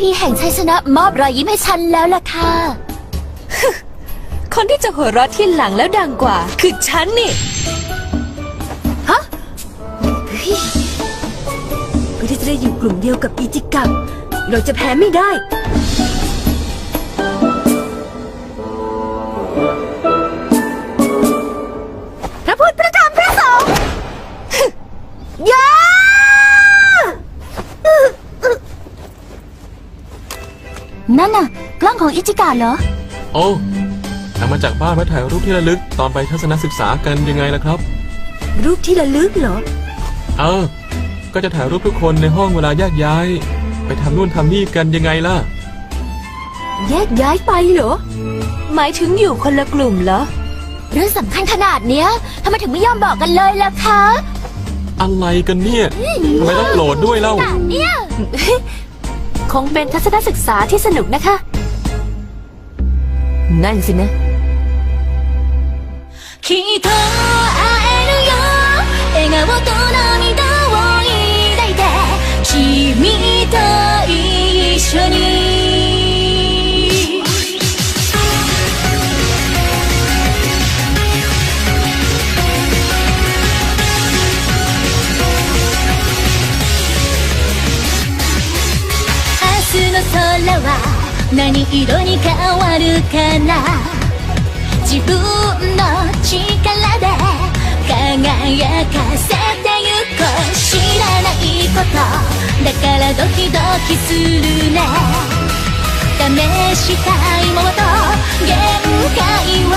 พี่แห่งชัยชนะมอบรอยยิ้มให้ฉันแล้วล่ะค่ะ คนที่จะหัวเราะที่หลังแล้วดังกว่า คือฉันนี่ฮะเพื่อที่จะได้อยู่กลุ่มเดียวกับอีจิกังเราจะแพ้ไม่ได้ กล้องของอิจิกะเหรอ โอ้นำมาจากบ้านมาถ่ายรูปที่ระลึกตอนไปทัศนศึกษากันยังไงล่ะครับ รูปที่ระลึกเหรอ เออ ก็จะถ่ายรูปทุกคนในห้องเวลาแยกย้าย ไปทำนู่นทำนี่กันยังไงล่ะ แยกย้ายไปเหรอ หมายถึงอยู่คนละกลุ่มเหรอ เรื่องสำคัญขนาดเนี้ยทำไมถึงไม่ยอมบอกกันเลยล่ะคะอะไรกันเนี่ยทำไมต้องโกรธด้วยเล่าขนาดเนี้ยคงเป็นทัศนศึกษาที่สนุกนะคะ 何せね。きっと会えるよ。笑顔と涙を抱いて君と一緒に。明日の空は何色に変わるかな？自分の力で輝かせてゆこう。知らないことだからドキドキするね。試したいものと限界は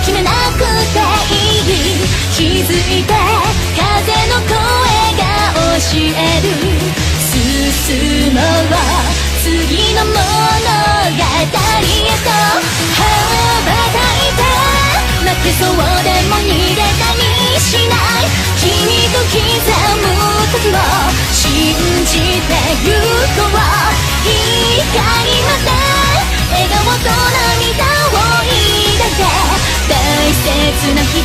決めなくていい。気づいて風の声が教える。進もう。次の物語へと羽ばたいて負けそうでも逃げたりしない君と刻む時を信じてゆこう光まで笑顔と涙を抱いて大切な人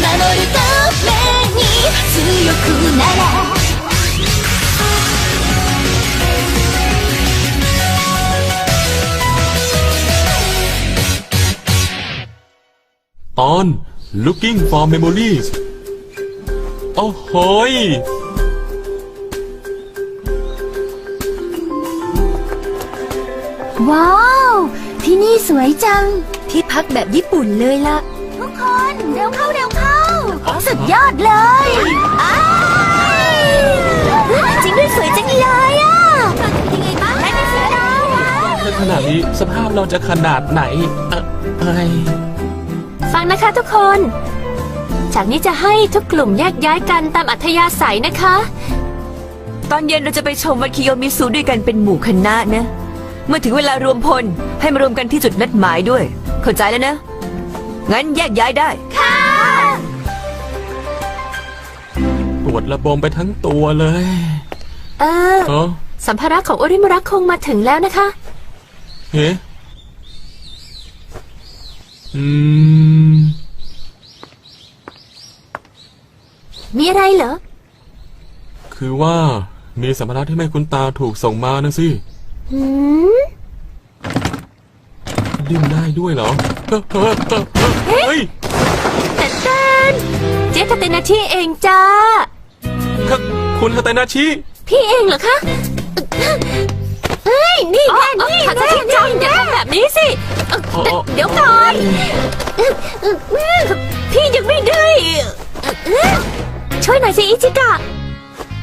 守るために強くなれ ตอน looking for memories โอ้โหยว้าว ที่นี่สวยจัง ที่พักแบบญี่ปุ่นเลยล่ะ ทุกคนเร็วเข้าเร็วเข้า สุดยอดเลยอ้ายจริงด้วยสวยจังเลยอะยังไงบ้างได้เป็นสีดาวอะถ้าขนาดนี้สภาพเราจะขนาดไหนเอ่อไอ ฟังนะคะทุกคนจากนี้จะให้ทุกกลุ่มแยกย้ายกันตามอัธยาศัยนะคะ ตอนเย็นเราจะไปชมวันคิโยมิสุด้วยกันเป็นหมู่คณะนะ เมื่อถึงเวลารวมพลให้มารวมกันที่จุดนัดหมายด้วย เข้าใจแล้วนะ งั้นแยกย้ายได้ปวดระบมไปทั้งตัวเลย เออ เออสัมภาระของโอริมุระคงมาถึงแล้วนะคะ เฮ้ อืม มีอะไรเหรอ คือว่ามีสัมภาระที่ไม่คุ้นตาถูกส่งมานะสิหืมดิ้นได้ด้วยเหรอเฮ้อเฮ้อเฮ้อเฮ้ยแต่เต้นเจ๊คาเตนาที่เองจ้าครับคุณคาตานาชิ พี่เองเหรอคะเฮ้ย นี่แน่นี่แน่จังอย่าทำแบบนี้สิเอ่ออ๋ออ๋อเดี๋ยวก่อนพี่ยังไม่ได้ช่วยหน่อยสิอิจิกะ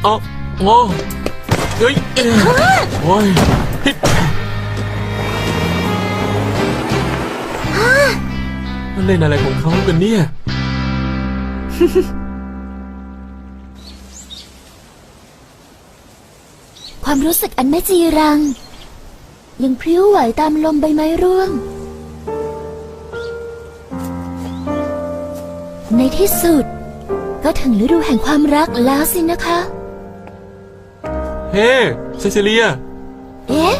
อ๋ออ๋อเฮ้ยเอ้ยโอ้ยพิษมันเล่นอะไรของเขากันเนี่ย ความรู้สึกอันไม่จีรัง ยังพริ้วไหวตามลมใบไม้ร่วง ในที่สุด ก็ถึงฤดูแห่งความรักแล้วสินะคะ เฮ้เซซิเลีย เอ๊ะ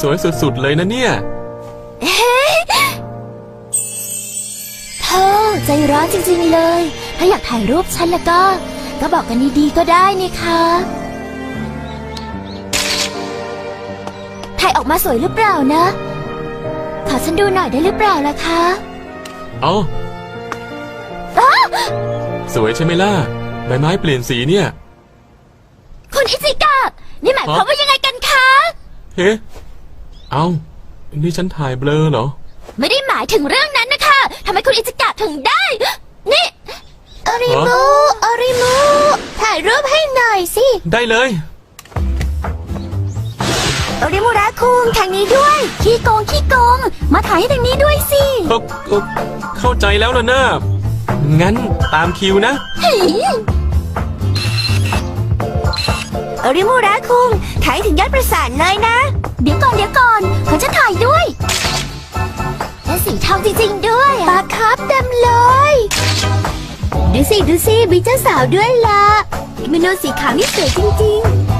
สวยสุดๆเลยนะเนี่ยเธอใจร้อนจริงๆเลย ถ้าอยากถ่ายรูปฉันแล้วก็ ก็บอกกันดีๆก็ได้นี่คะ ถ่ายออกมาสวยหรือเปล่านะ ขอฉันดูหน่อยได้หรือเปล่าล่ะคะเอาสวยใช่ไหมล่ะ ใบไม้เปลี่ยนสีเนี่ย คุณอิจิกะนี่หมายความว่ายังไงกันคะ เฮ้ เอานี่ฉันถ่ายเบลอเหรอ ไม่ได้หมายถึงเรื่องนั้นนะคะทำไมคุณอิจิกะถึงได้ นี่อริโมอริโมถ่ายรูปให้หน่อยสิ ได้เลย อริมูระคุงทางนี้ด้วย ขี้โกงขี้โกง มาถ่ายให้ทางนี้ด้วยสิก็ก็เข้าใจแล้วล่ะนะงั้นตามคิวนะอริมูระคุงถ่ายถึงยอดประสานเลยนะ เดี๋ยวก่อนเดี๋ยวก่อนเขาจะถ่ายด้วย และสีทองจริงๆด้วยปลาครับเต็มเลย ดูสิดูสิมีเจ้าสาวด้วยล่ะเมนูสีขาวนี่สวยจริงๆ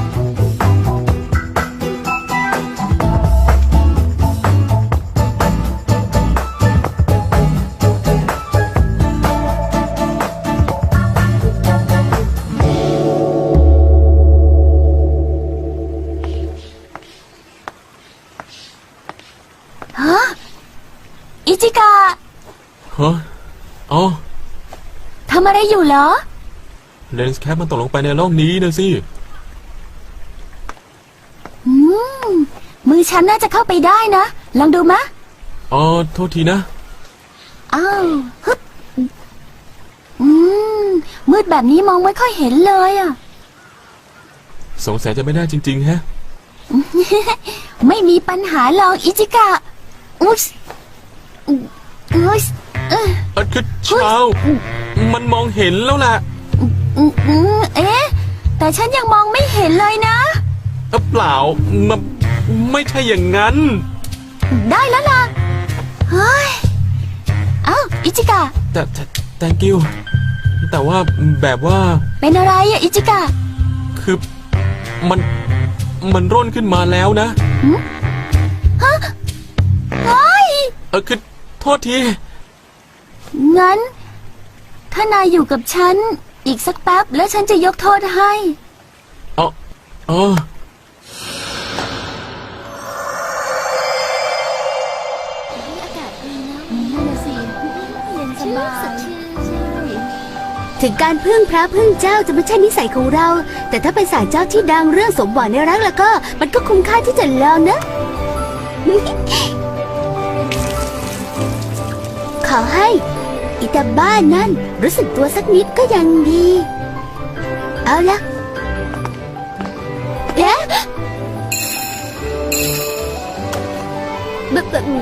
ำอะไรอยู่เหรอ เลนส์แคปมันตกลงไปในร่องนี้นะสิ อืม มือฉันน่าจะเข้าไปได้นะ ลองดูมะ อ๋อ โทษทีนะ อ้าวฮึบอืม มืดแบบนี้มองไม่ค่อยเห็นเลยอะ สงสัยจะไม่ได้จริง ๆ ฮะ ไม่มีปัญหาลองอิจิกะอุ๊สอุ๊สเออเออคือเช้ามันมองเห็นแล้วล่ะ เอ๊ะ แต่ฉันยังมองไม่เห็นเลยนะเออเปล่ามันไม่ใช่อย่างนั้น ได้แล้วล่ะ เฮ้ย เอ้า อิจิกะ แต่แต่ thank you แต่ว่าแบบว่า เป็นอะไรอะอิจิกะ คือมันมันร่นขึ้นมาแล้วนะฮะเฮ้ยเออคือโทษที งั้น ถ้านายอยู่กับฉัน อีกสักแป๊บแล้วฉันจะยกโทษให้ อ๋ออ๋ออากาศดีนะนั่นน่ะสิเย็นสบายถึงการพึ่งพระพึ่งเจ้าจะไม่ใช่นิสัยของเรา แต่ถ้าเป็นสายเจ้าที่ดังเรื่องสมหวังในรักแล้วก็ มันก็คุ้มค่าที่จะลองนะ ขอให้ อิตาบ้านนั่น รู้สึกตัวสักนิดก็ยังดี เอาละเอ๊ะบ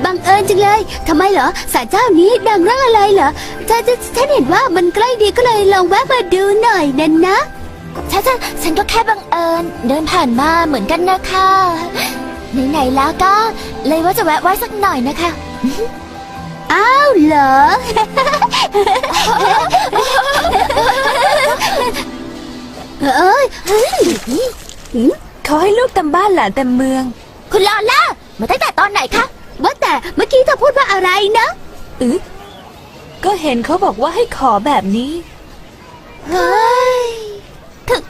บังเอิญจังเลยทำไมเหรอสารเจ้านี้ดังเรื่องอะไรเหรอฉันฉันฉันเห็นว่ามันใกล้ดีก็เลยลองแวะมาดูหน่อยนั่นนะ ฉันฉันฉันก็แค่บังเอิญ เดินผ่านมาเหมือนกันนะคะ ไหนๆแล้วก็ เลยว่าจะแวะไว้สักหน่อยนะคะ อ้าวเหรอ เอ้ยเฮ้ยเขาให้ลูกเต็มบ้านหลานเต็มเมือง คุณลอล่ามาตั้งแต่ตอนไหนคะว่าแต่เมื่อกี้เธอพูดว่าอะไรนะอึก็เห็นเขาบอกว่าให้ขอแบบนี้เฮ้ยทุก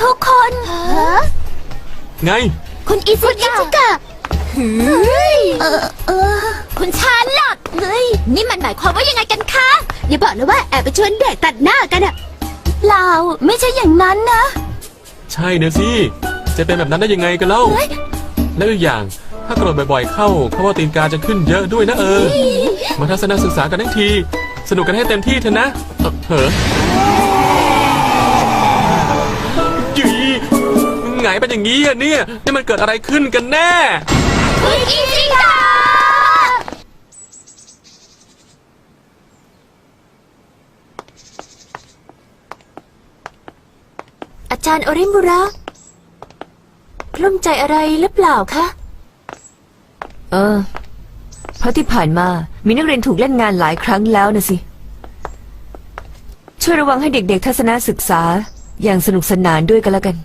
ทุกคนฮะไง คุณอิซุกะ เฮ้ยเออเออคุณชาลอตเฮ้ยนี่มันหมายความว่ายังไงกันคะ อย่าบอกนะว่าแอบไปชวนเด็กตัดหน้ากันอะเปล่าไม่ใช่อย่างนั้นนะ ใช่นะสิ จะเป็นแบบนั้นได้ยังไงกันเล่า เฮ้ย แล้วอีกอย่าง ถ้าโกรธบ่อยๆเข้าเขาว่าตีนกาจะขึ้นเยอะด้วยนะเออ มาทัศนศึกษากันทั้งที สนุกกันให้เต็มที่เถอะนะเออเหอะยีไงเป็นอย่างนี้อะเนี่ย นี่มันเกิดอะไรขึ้นกันแน่ คุณอิซุกะอาจารย์โอริมุระกลุ้มใจอะไรหรือเปล่าคะ เออ เพราะที่ผ่านมามีนักเรียนถูกเล่นงานหลายครั้งแล้วนะสิ ช่วยระวังให้เด็กๆทัศนศึกษาอย่างสนุกสนานด้วยกันแล้วกัน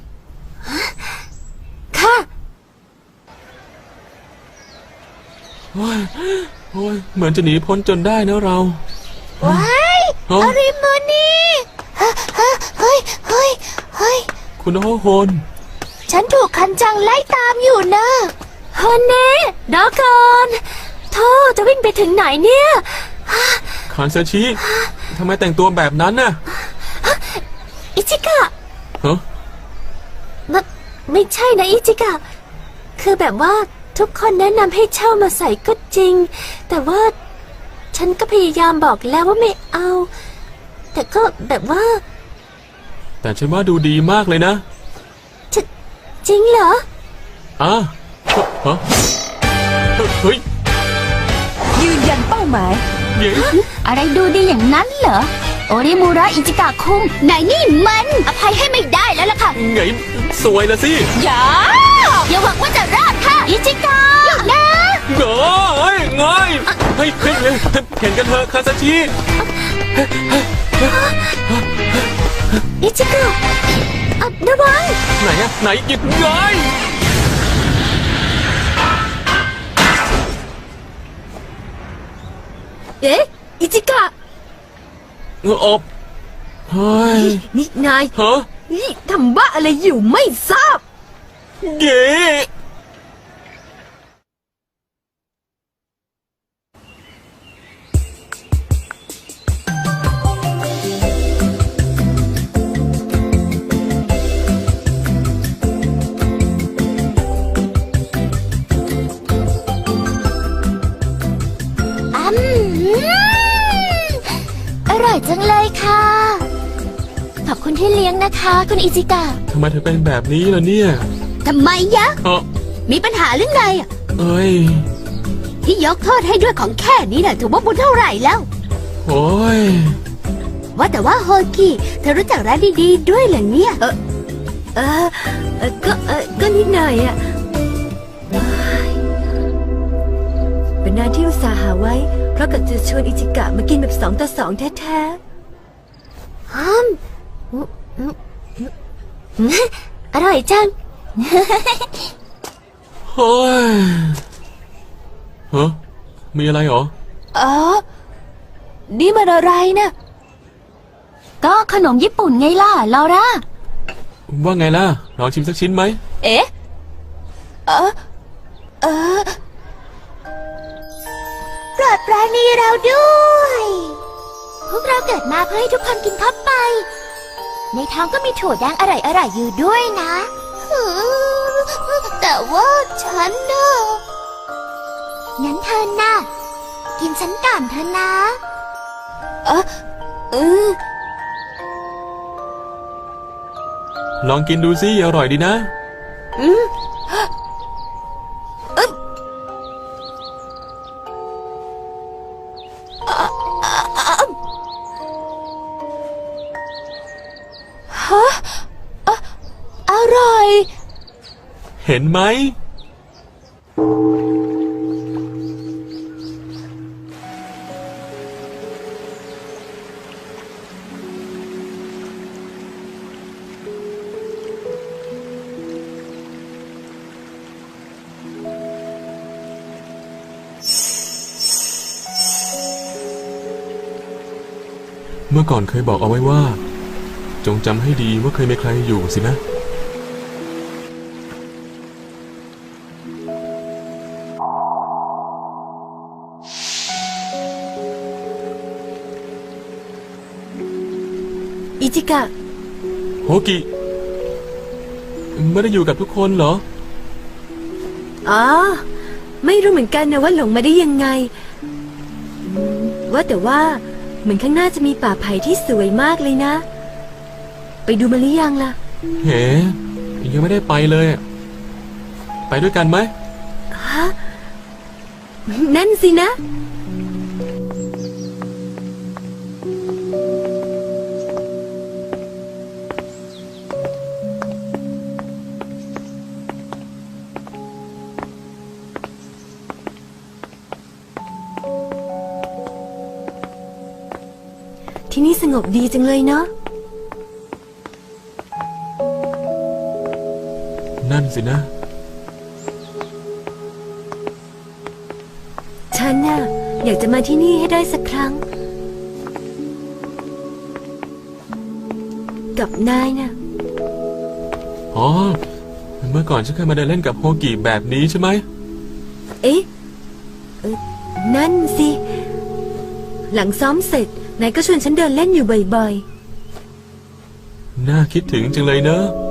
ค่ะ โอ้ยโอ้ยเหมือนจะหนีพ้นจนได้นะเรา ว้ายเอ้า อาริโมนี่ฮะฮะเฮ้ยเฮ้ยเฮ้ย คุณโอโฮนฉันถูกคันจังไล่ตามอยู่นะฮอนเน่รอก่อนโธ่จะวิ่งไปถึงไหนเนี่ยคานเซอร์ชิทำไมแต่งตัวแบบนั้นน่ะอิจิกะฮะไม่ไม่ใช่นะอิจิกะ คือแบบว่า ทุกคนแนะนำให้เช่ามาใส่ก็จริง แต่ว่าฉันก็พยายามบอกแล้วว่าไม่เอา แต่ก็แบบว่า แต่ฉันว่าดูดีมากเลยนะจะจริงเหรออะฮะเฮ้ยยืนยันเป้าหมาย เย้อะไรดูดีอย่างนั้นเหรอ โอริมูระอิจิกะคุงไหนนี่มัน อภัยให้ไม่ได้แล้วล่ะค่ะ ไงสวยละสิ อย่าอย่าหวังว่าจะรอดค่ะ อิจิกะหยุดนะเฮ้ยไงเฮ้ยเฮ้ยเฮ้ยเห็นกันเถอะคาซาชิอิจิกะอะระวังไหนอะไหนหยิบไงเอ๊ะอิจิกะอบเฮ้ยนี่นายฮะนี่ทำบ้าอะไรอยู่ไม่ทราบเย้ ขอบคุณที่เลี้ยงนะคะ คุณอิจิกะทำไมเธอเป็นแบบนี้ล่ะเนี่ย ทำไมยะ เออมีปัญหาหรือไงอะเอ้ย ที่ยกโทษให้ด้วยของแค่นี้น่ะถือว่าบุญเท่าไหร่แล้ว โอ้ย ว่าแต่ว่าโฮกิเธอรู้จักร้านดีๆด้วยเหรอเนี่ย เออเออก็เออก็นิดหน่อยอะเอ้ยเป็นนานที่อุตส่าห์หาไว้ เพราะกะจะชวนอิจิกะมากินแบบสองต่อสองแท้ฮัม อร่อยจัง เฮ้ยฮะมีอะไรเหรอๆอ๋อนี่มันอะไรนะ ก็ขนมญี่ปุ่นไงล่ะ ลอร่า ว่าไงล่ะ ลองชิมสักชิ้นไหม เอ๊ะ เออเออโปรดปราณีเราด้วย พวกเราเกิดมาเพื่อให้ทุกคนกินเข้าไป ในท้องก็มีถั่วแดงอร่อยๆอยู่ด้วยนะ แต่ว่าฉันน่ะงั้นเธอน่ะ กินฉันก่อนเธอะนะเออลองกินดูสิอร่อยดีนะ เห็นไหม เมื่อก่อนเคยบอกเอาไว้ว่า จงจำให้ดีว่าเคยมีใครอยู่สินะ โฮกิไม่ได้อยู่กับทุกคนเหรอ อ๋อ ไม่รู้เหมือนกันนะว่าหลงมาได้ยังไงอืมว่าแต่ว่าเหมือนข้างหน้าจะมีป่าไผ่ที่สวยมากเลยนะ ไปดูมาหรือยังล่ะ เฮ้ยังไม่ได้ไปเลยไปด้วยกันไหม ฮะ นั่นสินะ งบดีจังเลยเนาะ นั่นสินะ ฉันน่ะอยากจะมาที่นี่ให้ได้สักครั้ง กับนายน่ะ อ๋อ เมื่อก่อนฉันเคยมาเดินเล่นกับโฮกิแบบนี้ใช่ไหม เอ๊ะเอ่อนั่นสิ หลังซ้อมเสร็จ นายก็ชวนฉันเดินเล่นอยู่บ่อยน่าคิดถึงจังเลยเนอะๆ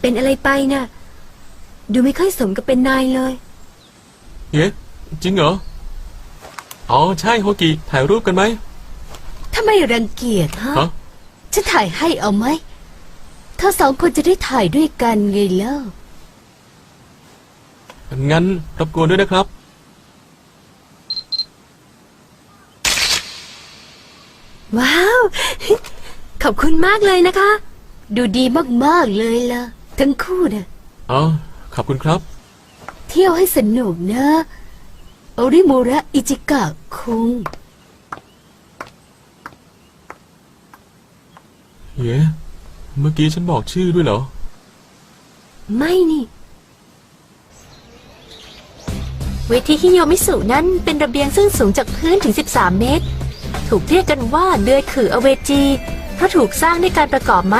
เป็นอะไรไปน่ะ ดูไม่ค่อยสมกับเป็นนายเลย เอ๊ะจริงเหรอ อ๋อ ใช่โฮกิถ่ายรูปกันไหมถ้าไม่รังเกียจฮะ ฮะจะถ่ายให้เอาไหมเธอสองคนจะได้ถ่ายด้วยกันไงเล่า งั้นรบกวนด้วยนะครับ ว้าว ขอบคุณมากเลยนะคะ ดูดีมากๆเลยล่ะ ทั้งคู่นะอ๋อขอบคุณครับ เที่ยวให้สนุกนะโอริมูระอิจิกะคุง เย้ เมื่อกี้ฉันบอกชื่อด้วยเหรอ ไม่นี่ เวทีฮิโยมิสุนั้นเป็นระเบียงซึ่งสูงจากพื้นถึง 13 เมตร ถูกเรียกกันว่าเดือยขืออเวจี เพราะถูกสร้างด้วยการประกอบไม้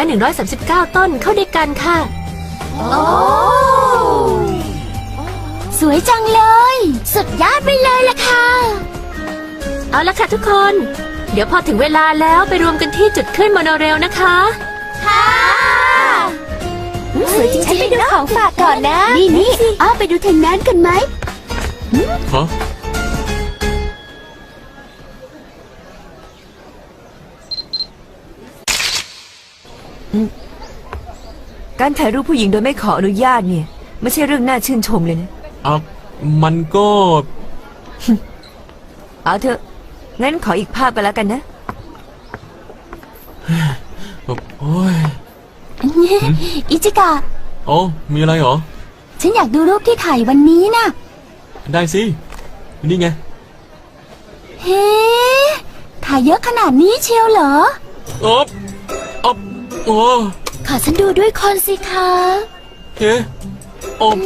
139 ต้นเข้าด้วยกันค่ะสวยจังเลย สุดยอดไปเลยล่ะค่ะ เอาละค่ะทุกคน เดี๋ยวพอถึงเวลาแล้วไปรวมกันที่จุดขึ้นโมโนเรลนะคะ ค่ะสวยจริงๆฉันไปดูของฝากก่อนนะ นี่นี่อ้าไปดูทางนั้นกันไหม ฮะการถ่ายรูปผู้หญิงโดยไม่ขออนุญาตเนี่ย ไม่ใช่เรื่องน่าชื่นชมเลยนะอะมันก็ เอาเถอะงั้นขออีกภาพกันแล้วกันนะโอ้ยอิจิกะอ๋อมีอะไรเหรอ ฉันอยากดูรูปที่ถ่ายวันนี้นะ ได้สิ นี่ไง เฮ้ถ่ายเยอะขนาดนี้เชียวเหรออ๊อบอ๊อบโอ้ขอฉันดูด้วยคนสิคะเฮ้อบ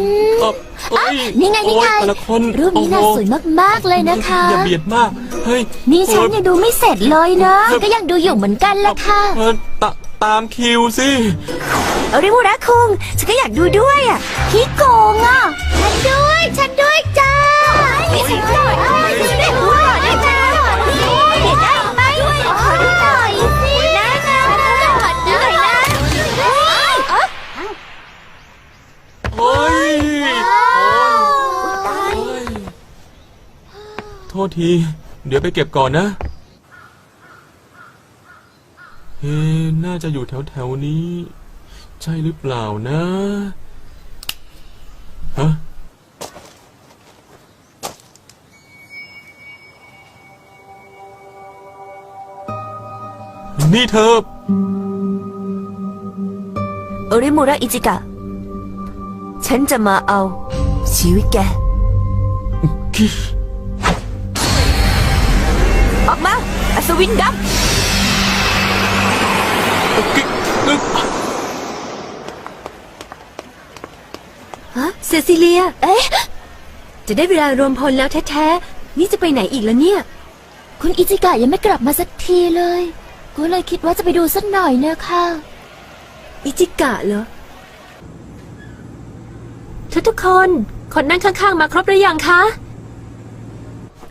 อบเอ้ยนี่ไงนี่ไงโอ้ยแต่ละคนรูปนี้น่าโอ้โหสวยมากๆเลยนะคะ อย่าเบียดมาก เฮ้ย นี่ฉันโอ้ยยังดูไม่เสร็จเลยนะ ก็ยังดูอยู่เหมือนกันละค่ะเออตะตามคิวสิเอาริมูระคุงฉันก็อยากดูด้วยอะพี่โกงอะฉันด้วย ฉันด้วยจ้าไม่ฉันด้วยดูได้ดูหน่อยได้จ้าเห็นได้ไหมขอดูหน่อยสินะนะขอดูหน่อยนะโอ้ยโอ้ยโทษที เดี๋ยวไปเก็บก่อนนะเฮ้น่าจะอยู่แถวแถวนี้ ใช่หรือเปล่านะ นี่เธอ โอริมูระอิจิกะ ฉันจะมาเอาชีวิตแก ออกมา อัศวินดฮะเซซิเลีย เอ๊ะ จะได้เวลารวมพลแล้วแท้ ๆ นี่จะไปไหนอีกแล้วเนี่ย คุณอิจิกะยังไม่กลับมาสักทีเลย ก็เลยคิดว่าจะไปดูสักหน่อยนะคะ อิจิกะเหรอำทุกทุกๆคน คนนั่งข้างๆ มาครบหรือยังคะ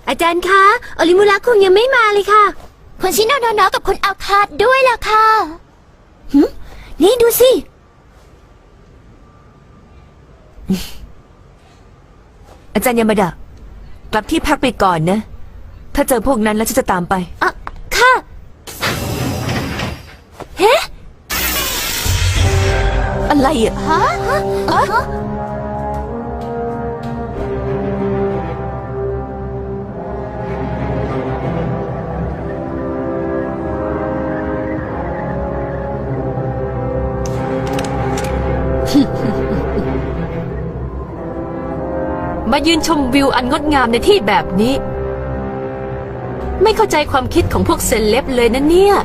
อาจารย์คะอลิมุระคุงยังไม่มาเลยค่ะคุณชิโนโนโนะกับคุณอาคาดด้วยล่ะค่ะหึนี่ดูสิ อาจารย์ยามาดะกลับที่พักไปก่อนนะ ถ้าเจอพวกนั้นแล้วฉันจะตามไป อะค่ะ อะไรอะฮะฮะฮะมายืนชมวิวอันงดงามในที่แบบนี้ ไม่เข้าใจความคิดของพวกเซเลบเลยนะเนี่ย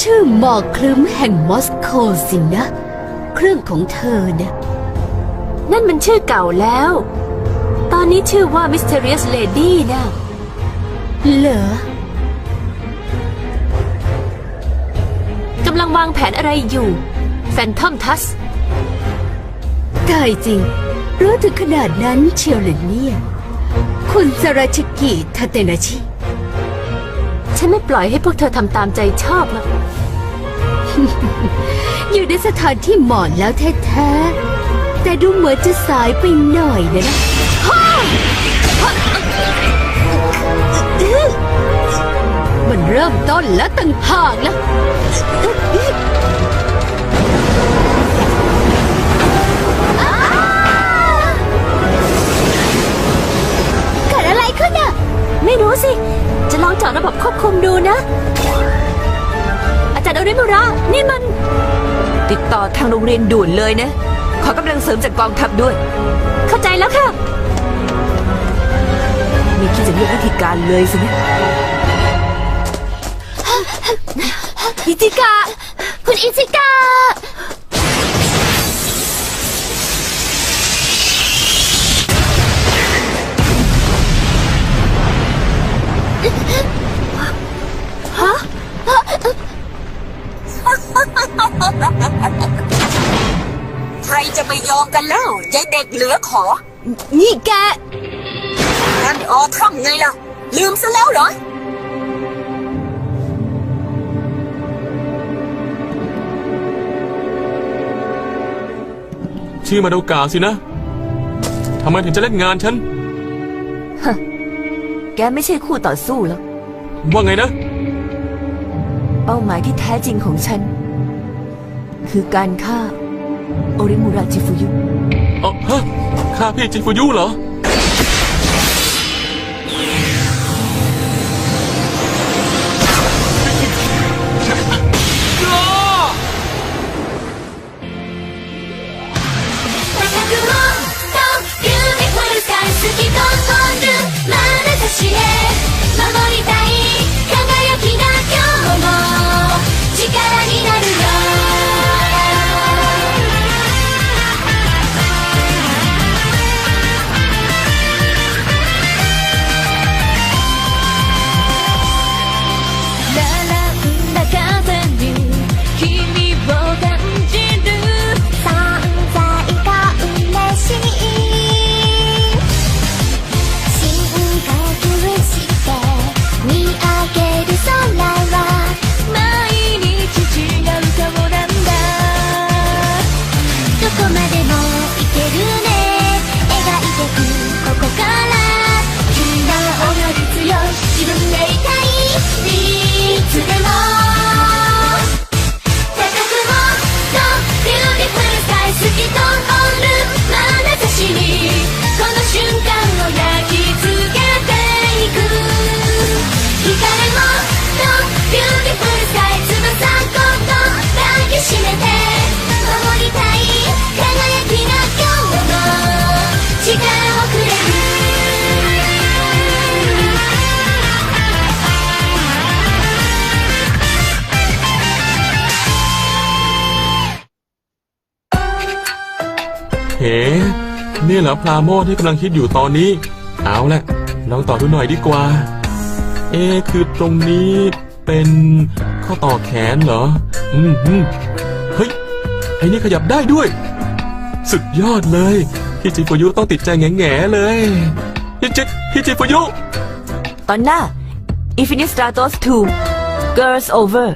ชื่อหมอกคลึ้มแห่งมอสโกสินะ เครื่องของเธอนะนั่นมันชื่อเก่าแล้ว ตอนนี้ชื่อว่า Mysterious Lady นะเหรอกำลังวางแผนอะไรอยู่แฟนทอมทัสตายจริง รู้ถึงขนาดนั้นเชียวเหรอเนี่ย คุณสราชกิทาเตนาชิ ฉันไม่ปล่อยให้พวกเธอทำตามใจชอบหรอก อยู่ในสถานที่เหมาะแล้วแท้ๆ แต่ดูเหมือนจะสายไปหน่อยนะนะมันเริ่มต้นแล้วตั้งหากแล้วเกิดอะไรขึ้นอะไม่รู้สิ จะลองเจาะระบบควบคุมดูนะ จัดอริมุระนี่มัน ติดต่อทางโรงเรียนด่วนเลยนะ ขอกำลังเสริมจากกองทัพด้วย เข้าใจแล้วค่ะ ไม่คิดจะเลือกวิธีการเลยสินะอิจิกะคุณอิจิกะ ไปยอมกันแล้วยายเด็กเหลือขอ นี่แก นั่นออทำไงล่ะ ลืมซะแล้วเหรอ ชื่อมาดูกาสินะ ทำไมถึงจะเล่นงานฉัน แกไม่ใช่คู่ต่อสู้แล้วว่าไงนะ เป้าหมายที่แท้จริงของฉัน คือการฆ่า โอริมุระจิฟุยุ เอ๋อฮะข้าพี่จิฟุยุเหรอ 高くもっとビューティフルスカイ好きと飛んる眼差しへ นี่เหรอพลาโมดที่กำลังคิดอยู่ตอนนี้ เอาละลองต่อดูหน่อยดีกว่า เอ๊คือตรงนี้เป็นข้อต่อแขนเหรอ อืมอืมเฮ้ยไอ้นี่ขยับได้ด้วย สุดยอดเลยพี่จิฟุยุต้องติดใจแง่ๆเลยพี่จิพี่จิฟุยุ ตอนหน้า Infinite Stratos 2 Girls Over